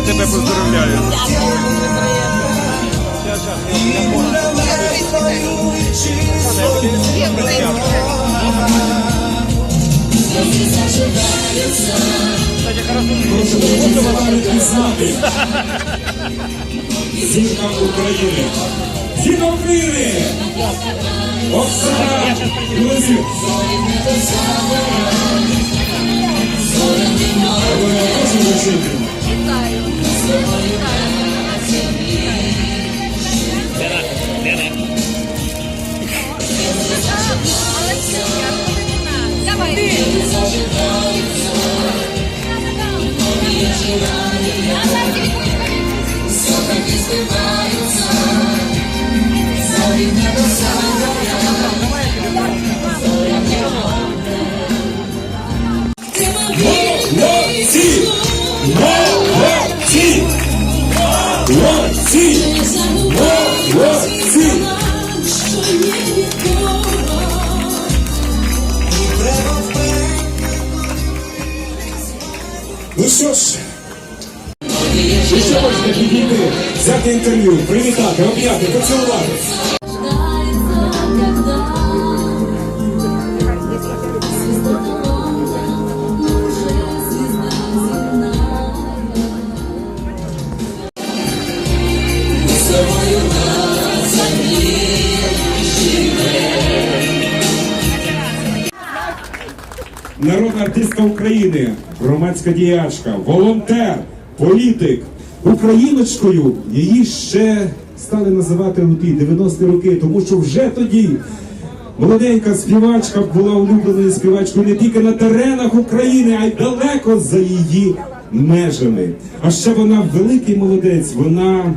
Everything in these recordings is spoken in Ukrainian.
вітаю. Зірка України! Зірка України! Оксана Білозір! Прошу Молодці! Ну що ж, ви ще можете підійти, взяти інтерв'ю, привітати, об'яти, поцілувати. Народна артистка України, громадська діячка, волонтер, політик. Україночкою її ще стали називати у ті 90-ті роки, тому що вже тоді молоденька співачка була улюбленою співачкою не тільки на теренах України, а й далеко за її межами. А ще вона великий молодець. Вона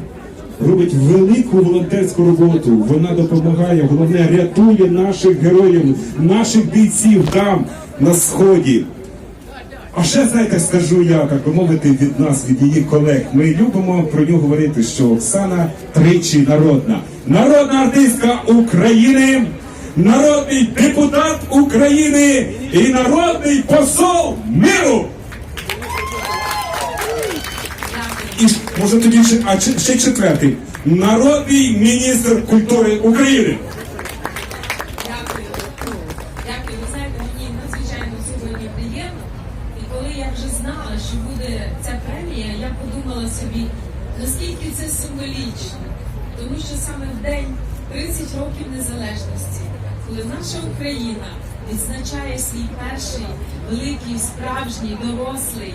робить велику волонтерську роботу. Вона допомагає, головне, рятує наших героїв, наших бійців там на сході. А ще знаєте, скажу я так би мовити від нас, від її колег. Ми любимо про нього говорити, що Оксана тричі народна, народна артистка України, народний депутат України і народний посол миру. І може тоді ще, а ще, четвертий. Народний міністр культури України. Дякую. Дякую. Ви знаєте, мені надзвичайно сьогодні приємно. І коли я вже знала, що буде ця премія, я подумала собі, наскільки це символічно. Тому що саме в день 30 років незалежності, коли наша Україна відзначає свій перший великий, справжній, дорослий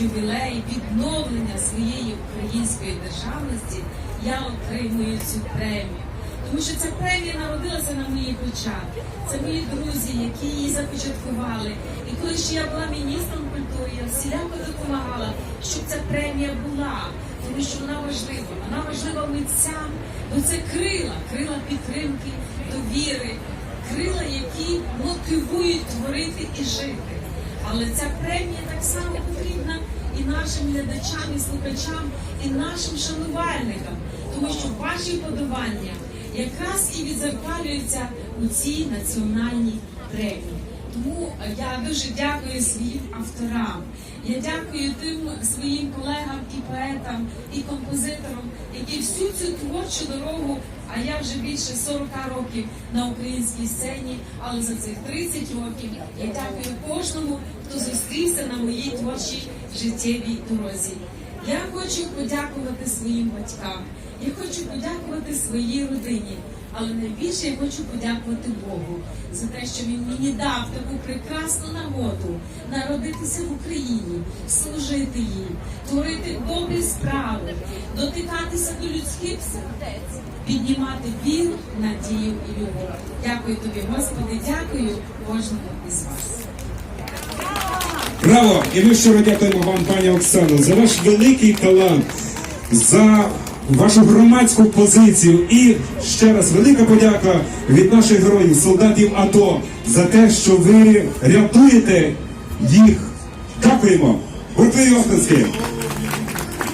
ювілей відновлення своєї української державності, я отримую цю премію. Тому що ця премія народилася на моїх очах. Це мої друзі, які її започаткували. І коли ще я була міністром культури, я всіляко допомагала, щоб ця премія була. Тому що вона важлива. Вона важлива митцям, бо це крила, крила підтримки, довіри, крила, які мотивують творити і жити. Але ця премія так само потрібна і нашим глядачам, і слухачам, і нашим шанувальникам, тому що ваші подавання якраз і відзеркалюються у цій національній премії. Тому я дуже дякую своїм авторам. Я дякую тим своїм колегам і поетам, і композиторам, які всю цю творчу дорогу, а я вже більше 40 років на українській сцені, але за цих 30 років я дякую кожному, хто зустрівся на моїй творчій життєвій дорозі. Я хочу подякувати своїм батькам. Я хочу подякувати своїй родині. Але найбільше я хочу подякувати Богу за те, що він мені дав таку прекрасну нагоду народитися в Україні, служити їй, творити добрі справи, дотикатися до людських сердець, піднімати віру, надію і любов. Дякую тобі, Господи, дякую кожному із вас. Браво! І ми щиро дякуємо вам, пані Оксано, за ваш великий талант, за вашу громадську позицію. І ще раз велика подяка від наших героїв, солдатів АТО, за те, що ви рятуєте їх. Дякуємо! Гуртові Охтинські!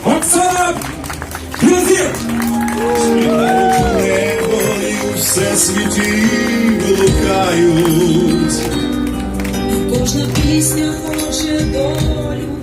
Оксана І все світі блукають. Кожна пісня хоче долю